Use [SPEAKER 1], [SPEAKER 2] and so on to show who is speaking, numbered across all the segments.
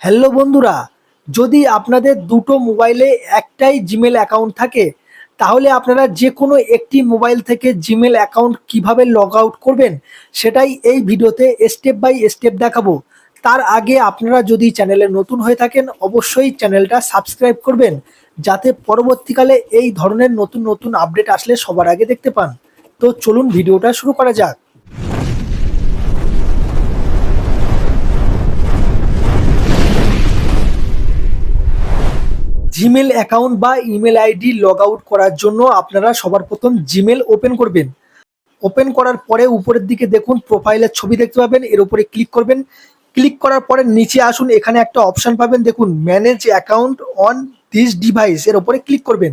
[SPEAKER 1] Hello বন্ধুরা, যদি আপনাদের দুটো মোবাইলে একটাই জিমেল অ্যাকাউন্ট থাকে, তাহলে আপনারা যে কোনো একটি মোবাইল থেকে জিমেল অ্যাকাউন্ট কীভাবে লগ আউট করবেন, সেটাই এই ভিডিওতে স্টেপ বাই স্টেপ দেখাবো। তার আগে আপনারা যদি চ্যানেলে নতুন হয়ে থাকেন, অবশ্যই চ্যানেলটা সাবস্ক্রাইব করবেন, যাতে পরবর্তীকালে এই ধরনের নতুন নতুন আপডেট আসলে সবার আগে দেখতে পান। তো চলুন ভিডিওটা শুরু করা যাক। জিমেল অ্যাকাউন্ট বা ইমেল আইডি লগ আউট করার জন্য আপনারা সবার প্রথম জিমেল ওপেন করবেন। ওপেন করার পরে উপরের দিকে দেখুন প্রোফাইলের ছবি দেখতে পাবেন, এর উপরে ক্লিক করবেন। ক্লিক করার পরে নিচে আসুন, এখানে একটা অপশান পাবেন, দেখুন manage account on this device এর উপরে ক্লিক করবেন।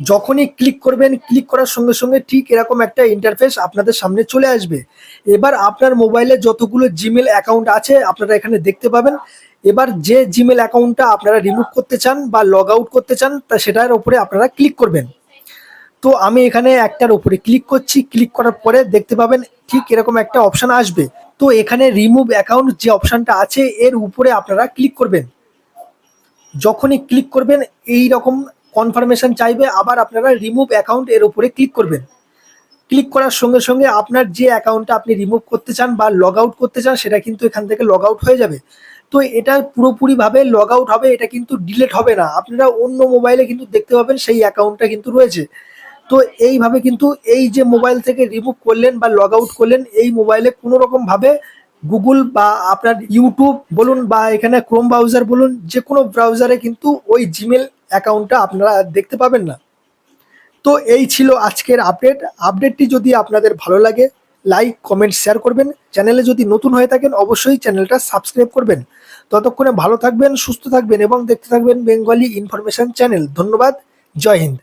[SPEAKER 1] যখনই ক্লিক করবেন ক্লিক করার সঙ্গে সঙ্গে ঠিক এরকম একটা ইন্টারফেস আপনাদের সামনে চলে আসবে। এবার আপনার মোবাইলে যতগুলো জিমেল অ্যাকাউন্ট আছে, আপনারা এখানে দেখতে পাবেন। এবার যে জিমেল অ্যাকাউন্টটা আপনারা রিমুভ করতে চান বা লগ আউট করতে চান, তা সেটার উপরে আপনারা ক্লিক করবেন। তো আমি এখানে একটার উপরে ক্লিক করছি। ক্লিক করার পরে দেখতে পাবেন ঠিক এরকম একটা অপশান আসবে। তো এখানে রিমুভ অ্যাকাউন্ট যে অপশানটা আছে, এর উপরে আপনারা ক্লিক করবেন। যখনই ক্লিক করবেন এই রকম কনফার্মেশন চাইবে, আবার আপনারা রিমুভ অ্যাকাউন্ট এর উপরে ক্লিক করবেন। ক্লিক করার সঙ্গে সঙ্গে আপনার যে অ্যাকাউন্টটা আপনি রিমুভ করতে চান বা লগ আউট করতে চান, সেটা কিন্তু এখান থেকে লগ আউট হয়ে যাবে। তো এটা পুরোপুরিভাবে লগ আউট হবে, এটা কিন্তু ডিলেট হবে না। আপনারা অন্য মোবাইলে কিন্তু দেখতে পাবেন সেই অ্যাকাউন্টটা কিন্তু রয়েছে। তো এইভাবে কিন্তু এই যে মোবাইল থেকে রিমুভ করলেন বা লগ আউট করলেন, এই মোবাইলে কোনো রকমভাবে গুগল বা আপনার ইউটিউব বলুন বা এখানে ক্রোম ব্রাউজার বলুন, যে কোনো ব্রাউজারে কিন্তু ওই জিমেল অ্যাকাউন্টটা আপনারা দেখতে পাবেন না। তো এই ছিল আজকের আপডেট। আপডেটটি যদি আপনাদের ভালো লাগে, লাইক, কমেন্ট, শেয়ার করবেন। চ্যানেলে যদি নতুন হয়ে থাকেন, অবশ্যই চ্যানেলটা সাবস্ক্রাইব করবেন। ততক্ষণে ভালো থাকবেন, সুস্থ থাকবেন এবং দেখতে থাকবেন বেঙ্গলি ইনফরমেশন চ্যানেল ধন্যবাদ। জয় হিন্দ।